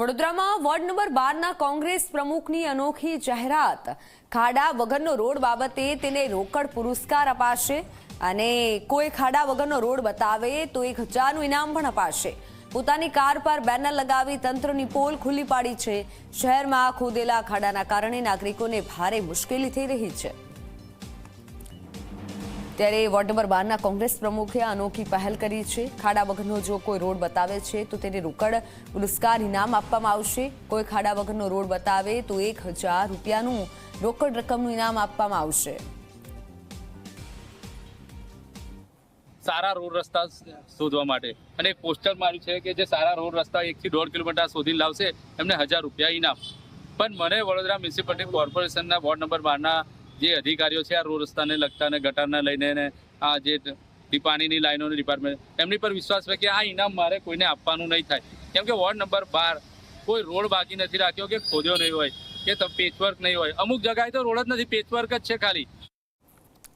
વડોદરામાં ward number બારના કોંગ્રેસ પ્રમુખની અનોખી જાહેરાત. ખાડા વગરનો રોડ બાબતે તેને રોકડ પુરસ્કાર અપાશે અને કોઈ ખાડા વગરનો રોડ બતાવે તો એક હજારનું ઇનામ પણ અપાશે. પોતાની કાર પર બેનર લગાવી તંત્રની પોલ ખુલ્લી પાડી છે. શહેરમાં ખોદેલા ખાડાના કારણે નાગરિકોને ભારે મુશ્કેલી થઈ રહી છે. ત્યારે વોર્ડ નંબર બારના કોંગ્રેસ પ્રમુખે અનોખી પહેલ કરી છે. ખાડા વગરનો જો કોઈ રોડ બતાવે છે, તો તેને રોકડ પુરસ્કાર ઇનામ આપવામાં આવશે. કોઈ ખાડા વગરનો રોડ બતાવે, તો એક હજાર રૂપિયાનું રોકડ રકમનું ઇનામ આપવામાં આવશે. સારા રોડ રસ્તા શોધવા માટે. અને પોસ્ટર માર્યું છે કે જે સારા રોડ રસ્તા એકથી દોઢ કિલોમીટર શોધી લાવશે, એમને હજાર રૂપિયા ઇનામ. પણ મને વડોદરા મ્યુનિસિપાલિટી કોર્પોરેશનના વોર્ડ નંબર બારના જે અધિકારીઓ છે, આ રોડ રસ્તાને લગતા અને ગટરને લઈને આ જે પાણીની લાઈનોની ડિપાર્ટમેન્ટ એમની પર વિશ્વાસ છે કે આ ઇનામ મારે કોઈને આપવાનું નહીં થાય. કેમ કે વોર્ડ નંબર બાર, કોઈ રોડ બાકી નથી રાખ્યો કે ખોદ્યો નહીં હોય, કે પેચવર્ક નહીં હોય. અમુક જગાએ તો રોડ જ નથી પેચવર્ક જ છે ખાલી.